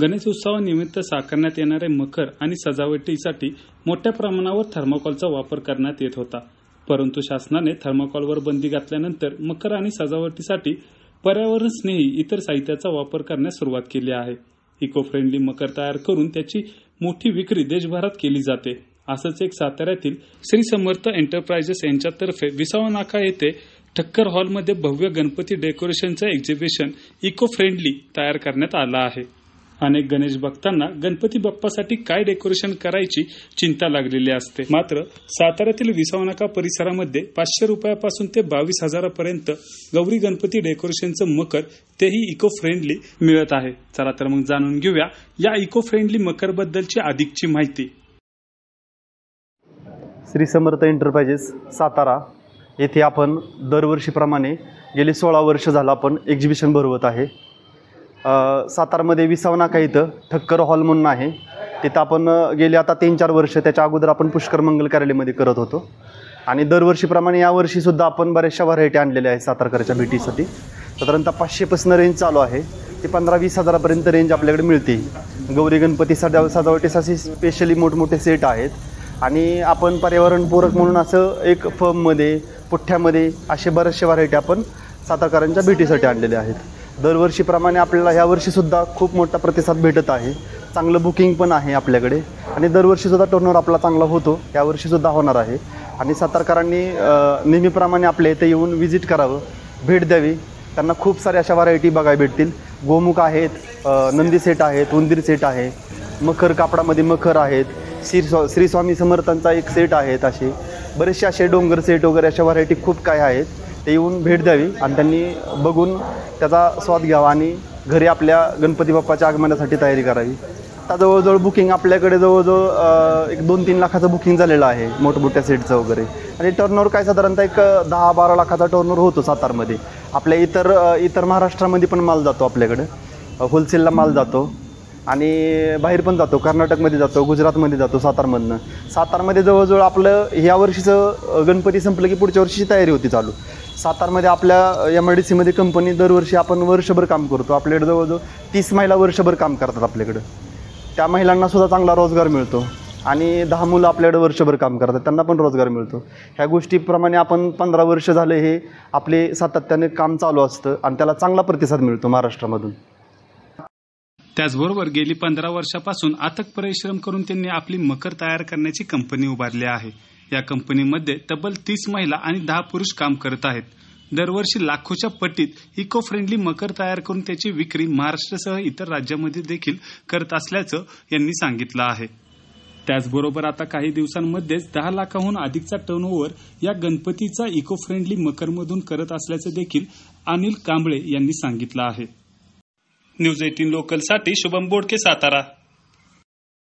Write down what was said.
गणेशोत्सवानिमित्त साकारण्यात येणारे मखर आणि सजावटीसाठी मोठ्या प्रमाणावर थर्माकोलचा वापर करण्यात येत होता. परंतु शासनाने थर्माकोलवर बंदी घातल्यानंतर मकर आणि सजावटीसाठी पर्यावरण स्नेही इतर साहित्याचा वापर करण्यास सुरुवात केली आहे. इको फ्रेंडली मकर तयार करून त्याची मोठी विक्री देशभरात केली जाते. असंच एक साताऱ्यातील श्री समर्थ एंटरप्राइजेस यांच्यातर्फे विसावा नाका येथे ठक्कर हॉलमध्ये भव्य गणपती डेकोरेशनचं एक्झिबिशन इको फ्रेंडली तयार करण्यात आलं आहे. अनेक गणेश भक्तांना गणपती बाप्पासाठी काय डेकोरेशन करायची चिंता लागलेली असते. मात्र साताऱ्यातील विसावनाका परिसरामध्ये पाचशे रुपयापासून ते बावीस हजारापर्यंत गौरी गणपती डेकोरेशनचं मकर तेही इको फ्रेंडली मिळत आहे. चला तर मग जाणून घेऊया या इको फ्रेंडली मकर बद्दलची अधिकची माहिती. श्री समर्थ एंटरप्राइजेस सातारा. येथे आपण दरवर्षीप्रमाणे गेली सोळा वर्ष झालं आपण एक्झिबिशन भरवत आहे. सातारमध्ये विसावना का इथं. ठक्कर हॉल म्हणून आहे. तिथं आपण गेले गेली आता तीन चार वर्ष. त्याच्या अगोदर आपण पुष्कर मंगल कार्यालयमध्ये करत होतो. आणि दरवर्षीप्रमाणे यावर्षीसुद्धा आपण बऱ्याचशा व्हरायटी आणलेल्या आहेत सातारकरच्या भेटीसाठी. साधारणतः पाचशेपासून रेंज चालू आहे. ते पंधरा वीस हजारापर्यंत रेंज आपल्याकडे मिळते. गौरी गणपती सजा सजावटीसाठी स्पेशली मोठमोठे सेट आहेत. आणि आपण पर्यावरणपूरक म्हणून असं एक फर्ममध्ये पुठ्ठ्यामध्ये असे बरेचसे व्हरायटी आपण सातारकरांच्या भेटीसाठी आणलेले आहेत. दरवर्षीप्रमाणे आपल्याला ह्या वर्षीसुद्धा खूप मोठा प्रतिसाद भेटत आहे. चांगलं बुकिंग पण आहे आपल्याकडे. आणि दरवर्षीसुद्धा टर्नओव्हर आपला चांगला होतो. यावर्षीसुद्धा होणार आहे. आणि सातारकरांनी नेहमीप्रमाणे आपल्या इथे येऊन व्हिजिट करावं भेट द्यावी. त्यांना खूप साऱ्या अशा व्हरायटी बघायला भेटतील. गोमुख आहेत नंदी सेट आहेत उंदीर सेट आहे मखर कापडामध्ये मखर आहेत श्री स्वा श्री स्वामी समर्थांचा एक सेट आहेत असे. बरेचसे असे डोंगर सेट वगैरे अशा व्हरायटी खूप काय आहेत. ते येऊन भेट द्यावी आणि त्यांनी बघून त्याचा स्वाद घ्यावा आणि घरी आपल्या गणपती बाप्पाच्या आगमनासाठी तयारी करावी. आता जवळजवळ बुकिंग आपल्याकडे जवळजवळ एक दोन तीन लाखाचं बुकिंग झालेलं आहे मोठमोठ्या सीटचं वगैरे. आणि टर्नओव्हर काय साधारणतः एक दहा बारा लाखाचा टर्नओव्हर होतो सातारमध्ये. आपल्या इतर इतर महाराष्ट्रामध्ये पण माल जातो आपल्याकडे. होलसेलला माल जातो. आणि बाहेर पण जातो कर्नाटकमध्ये जातो गुजरातमध्ये जातो सातारमधनं. सातारमध्ये जवळजवळ आपलं ह्या वर्षीचं गणपती संपलं की पुढच्या वर्षीची तयारी होती चालू. सातारमध्ये आपल्या एम आय डी सीमध्ये कंपनी दरवर्षी आपण वर्षभर काम करतो. आपल्याकडे जवळजवळ तीस महिला वर्षभर काम करतात आपल्याकडं. त्या महिलांना सुद्धा चांगला रोजगार मिळतो. आणि दहा मुलं आपल्याकडे वर्षभर काम करतात. त्यांना पण रोजगार मिळतो. ह्या गोष्टीप्रमाणे आपण पंधरा वर्ष झाले हे आपले सातत्याने काम चालू असतं आणि त्याला चांगला प्रतिसाद मिळतो महाराष्ट्रामधून. त्याचबरोबर गेली पंधरा वर्षापासून अथक परिश्रम करून त्यांनी आपली मकर तयार करण्याची कंपनी उभारली आहे. या कंपनीमध्ये तब्बल तीस महिला आणि दहा पुरुष काम करत आहेत. दरवर्षी लाखोच्या पट्टीत इको फ्रेंडली मकर तयार करून त्याची विक्री महाराष्ट्रासह इतर राज्यामध्ये देखील करत असल्याचं यांनी सांगितलं आहे. त्याचबरोबर आता काही दिवसांमध्येच दहा लाखाहून अधिकचा टर्नओव्हर या गणपतीचा इको फ्रेंडली मकरमधून करत असल्याचं देखील अनिल कांबळे यांनी सांगितलं आहे. न्यूज एटीन लोकलसाठी शुभम बोडके सातारा.